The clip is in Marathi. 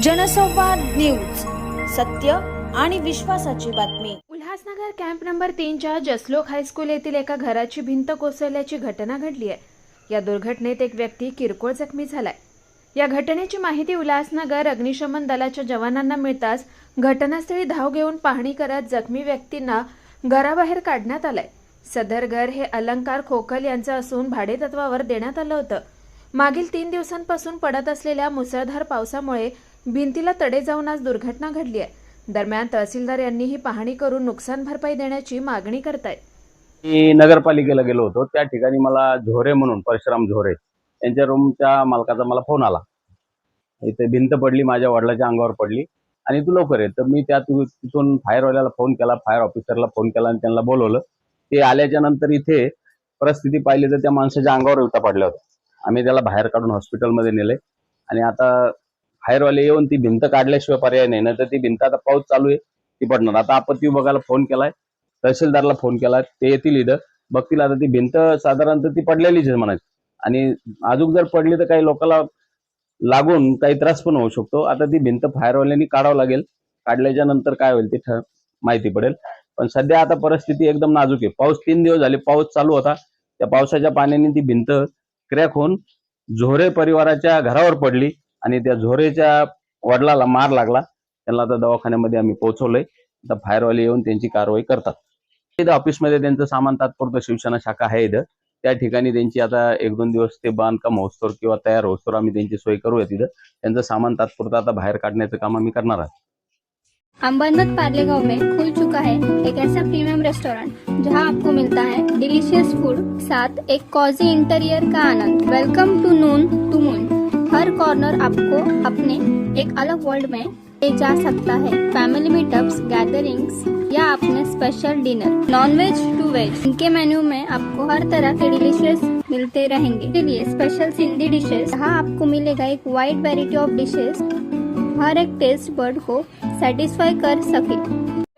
जनसंवाद न्यूज सत्य आणि विश्वासाची बातमी. उल्हासनगर कॅम्प नंबर तीनच्या जसलोक हायस्कूल येथील एका घराची भिंत कोसळल्याची घटना घडली आहे. या दुर्घटनेत एक व्यक्ती किरकोळ जखमी झालाय. या घटनेची माहिती उल्हासनगर अग्निशमन दलाच्या जवानांना मिळताच घटनास्थळी धाव घेऊन पाहणी करत जखमी व्यक्तींना घराबाहेर काढण्यात आलंय. सदर घर हे अलंकार खोकल यांचं असून भाडेतत्वावर देण्यात आलं होतं. मागील तीन दिवसांपासून पडत असलेल्या मुसळधार पावसामुळे भिंतीला तडे जाऊन आज दुर्घटना घडली आहे. दरम्यान तहसीलदार यांनी ही पाहणी करून नुकसान भरपाई देण्याची मागणी करतायत. मी नगरपालिकेला गेलो होतो. त्या ठिकाणी मला झोरे म्हणून परशुराम झोरे यांच्या रूमच्या मालकाचा मला फोन आला. इथे भिंत पडली माझ्या वडिलाच्या अंगावर पडली आणि तू लवकर ये. तर मी त्या तिथून फायरवाल्याला फोन केला फायर ऑफिसरला फोन केला आणि त्यांना बोलवलं. ते आल्याच्यानंतर इथे परिस्थिती पाहिली तर त्या माणसाच्या अंगावर विटा पडल्या होत्या. आम्ही त्याला बाहेर काढून हॉस्पिटलमध्ये नेले आणि आता फायरवाले येऊन ती भिंत काढल्याशिवाय पर्याय नाही. नाही तर ती भिंत आता पाऊस चालू आहे ती पडणार. आता आपत्ती विभागाला फोन केलाय तहसीलदारला फोन केला ते येतील इथं. बघतील आता ती भिंत साधारणतः ती पडलेलीच आहे म्हणायची. आणि अजून जर पडली तर काही लोकांना लागून काही त्रास पण होऊ शकतो. आता ती भिंत फायरवाल्यांनी काढावं लागेल. काढल्याच्या नंतर काय होईल ते ठ- माहिती पडेल. पण सध्या आता परिस्थिती एकदम नाजूक आहे. पाऊस तीन दिवस झाले पाऊस चालू होता. त्या पावसाच्या पाण्याने ती भिंत क्रॅक होऊन झोरे परिवाराच्या घरावर पडली. आणि त्या झोरेच्या वडिलाला मार लागला. त्यांना आता दवाखान्यामध्ये आम्ही पोहोचवलंय. आता फायरवाले येऊन त्यांची कारवाई करतात. इथं ऑफिसमध्ये त्यांचं सामान तात्पुरतं शिवसेना शाखा आहे इथं. त्या ठिकाणी त्यांची आता एक दोन दिवस ते बांधकाम होस्तोर किंवा तयार होस्तोर आम्ही त्यांची सोय करूया तिथं त्यांचं सामान तात्पुरतं आता बाहेर काढण्याचं काम आम्ही करणार आहोत. अम्बरनाथ पार्ले में खुल चुका है एक ऐसा प्रीमियम रेस्टोरेंट जहां आपको मिलता है डिलीशियस फूड साथ एक कॉजी इंटीरियर का आनंद. Welcome to Noon to Moon Corner आपको अपने एक अलग वर्ल्ड में ले जा सकता है। फैमिली मीटअप्स गैदरिंग्स या अपने special dinner non veg to veg इनके मेन्यू में आपको हर तरह के डिलीशियस मिलते रहेंगे। इसलिए स्पेशल सिंधी डिशेस जहाँ आपको मिलेगा एक वाइड वेराइटी ऑफ़ डिशेस हर एक टेस्ट बर्ड को सेटिस्फाई कर सके।